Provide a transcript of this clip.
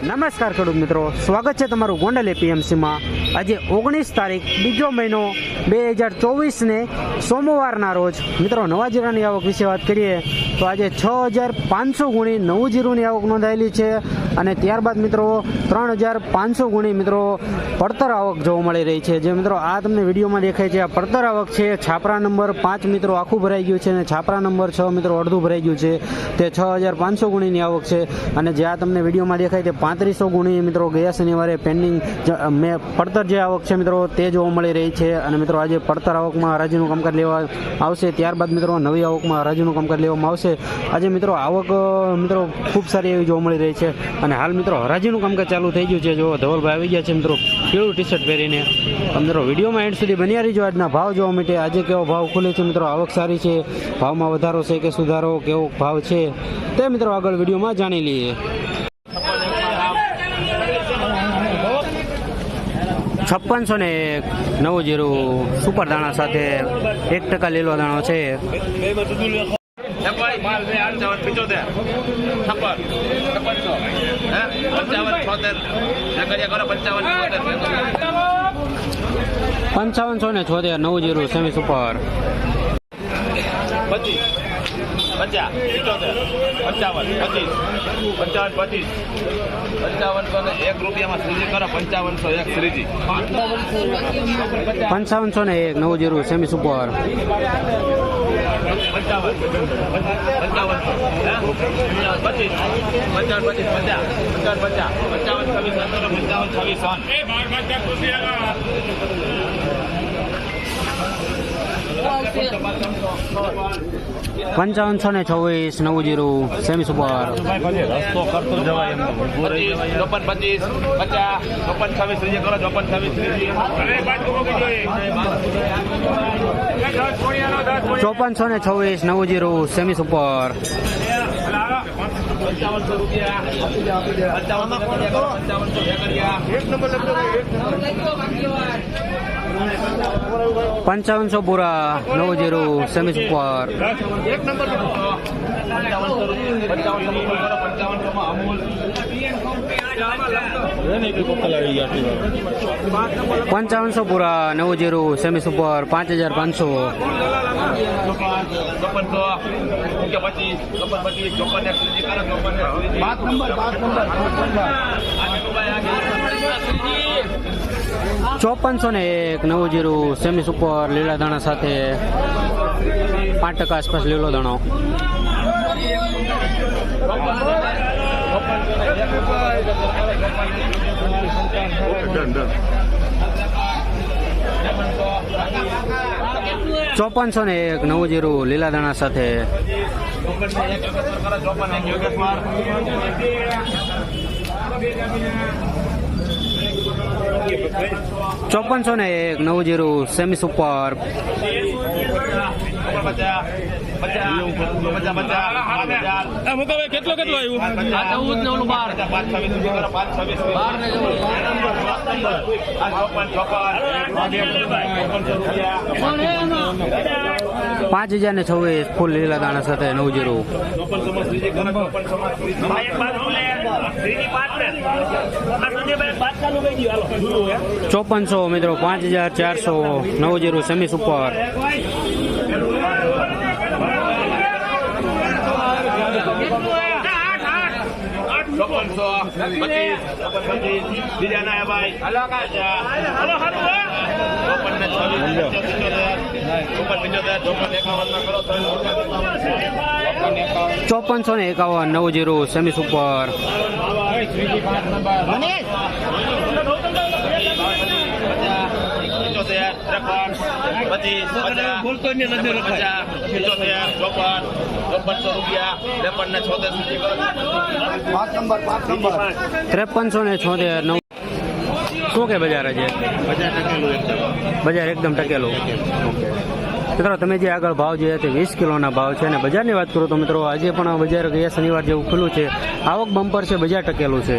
નમસ્કાર ખેડૂત મિત્રો. સ્વાગત છે તમારું ગોંડલ એપીએમસીમાં આજે ઓગણીસ તારીખ, બીજો મહિનો બે હજાર ચોવીસને સોમવારના રોજ. મિત્રો, નવા જીરાની આવક વિશે વાત કરીએ તો આજે છ હજાર પાંચસો ગુણી નવું જીરુની આવક નોંધાયેલી છે અને ત્યારબાદ મિત્રો ત્રણ હજાર પાંચસો ગુણી મિત્રો પડતર આવક જોવા મળી રહી છે. જે મિત્રો આ તમને વિડીયોમાં દેખાય છે, આ પડતર આવક છે. છાપરા નંબર પાંચ મિત્રો આખું ભરાઈ ગયું છે અને છાપરા નંબર છ મિત્રો અડધું ભરાઈ ગયું છે. તે છ હજાર પાંચસો ગુણીની આવક છે અને જે આ તમને વિડીયોમાં દેખાય તે પાંત્રીસો ગુણી મિત્રો ગયા શનિવારે પેન્ડિંગ મેં પડતર જે આવક છે મિત્રો તે જોવા મળી રહી છે. અને મિત્રો આજે પડતર આવકમાં હરાજીનું કામકાજ લેવા આવશે. ત્યારબાદ મિત્રો નવી આવકમાં હરાજીનું કામકાજ લેવામાં આવશે. આજે મિત્રો આવક મિત્રો ખૂબ સારી એવી જોવા મળી રહી છે. અને હાલ મિત્રો હરાજીનું કામકાજ ચાલુ થઈ ગયું છે. જો ધવલભાઈ આવી ગયા છે મિત્રો, પીળું ટી શર્ટ પહેરીને મિત્રો વિડીયોમાં એન્ડ સુધી બન્યા રહીજો. આજના ભાવ જોવા માટે આજે કેવો ભાવ ખુલે છે મિત્રો? આવક સારી છે. ભાવમાં વધારો છે કે સુધારો? કેવો ભાવ છે? તે મિત્રો આગળ વિડીયોમાં જાણી લઈએ. છપ્પનસો ને એક નવું જીરું સુપર દાણા સાથે એક ટકા લીલો દાણો છે. પંચાવનસો ને છોતેર, નવું જીરું, સેમી સુપર. પચાસ પિચોતેર પંચાવન પચીસ પંચાવન પચીસ પંચાવનસો ને એક રૂપિયામાં શ્રીજી કરો પંચાવનસો એક શ્રીજી પંચાવનસો ને એક નવું જીરું સેમી સુપર પંચાવન પંચાવનસો પચીસ પંચાવન પચીસ પચાસ પંચાવન પચાસ પંચાવન છવ્વીસ પંચાવન છવ્વીસ પંચાવનસો ને છવ્વીસ, નવું જીરું, સેમી સુપર. રસ્તો કરતો જવાય એમ ચોપન પચીસ પચાસ ચોપન છવ્વીસ ત્રીજે કરો ચોપન છવ્વીસ ચોપનસો ને છવ્વીસ નવું જીરું, સેમી સુપર. પંચાવનસો રૂપિયા પંચાવન પંચાવનસો એક નંબર પંચાવનસો પૂરા નવ જીરો સેમી સુપર એક પંચાવનસો પૂરા, નવું જીરું, સેમી સુપર, પાંચ હજાર પાંચસો. ચોપનસો ને એક, નવું જીરું, સેમી સુપર, લીલા દાણા સાથે. પાંચ ટકા આસપાસ લીલો દાણો ચોપનસો ને એક નવું જીરું લીલા દાણા સાથે ચોપનસો ને એક નવું જીરું સેમી સુપર કેટલો કેટલો આવ્યું? બાર. પાંચ બાર. ને હજાર ને છવ્વીસ ફૂલ લીલા દાણા સાથે નવ જીરો. ચોપનસો મિત્રો પાંચ હજાર ચારસો નવ જીરો સેમી સુપર ચોપનસો પચીસ ચોપન ના ને એકાવન નવું જીરું સેમી સુપર પિચોતેર ત્રેપન પચીસ પચાસ ચોપન ચોપનસો રૂપિયા ત્રેપન ને છોતેર સુધી કરો. ત્રેપનસો ને છોતેર નવ શું કે બજાર છે બજાર એકદમ ટકેલું. મિત્રો તમે જે આગળ ભાવ જોયા તે વીસ કિલોના ભાવ છે અને બજારની વાત કરું તો મિત્રો આજે પણ બજાર ગયા શનિવાર જેવું ખુલ્લું છે. આવક બમ્પર છે બજાર ટકેલું છે.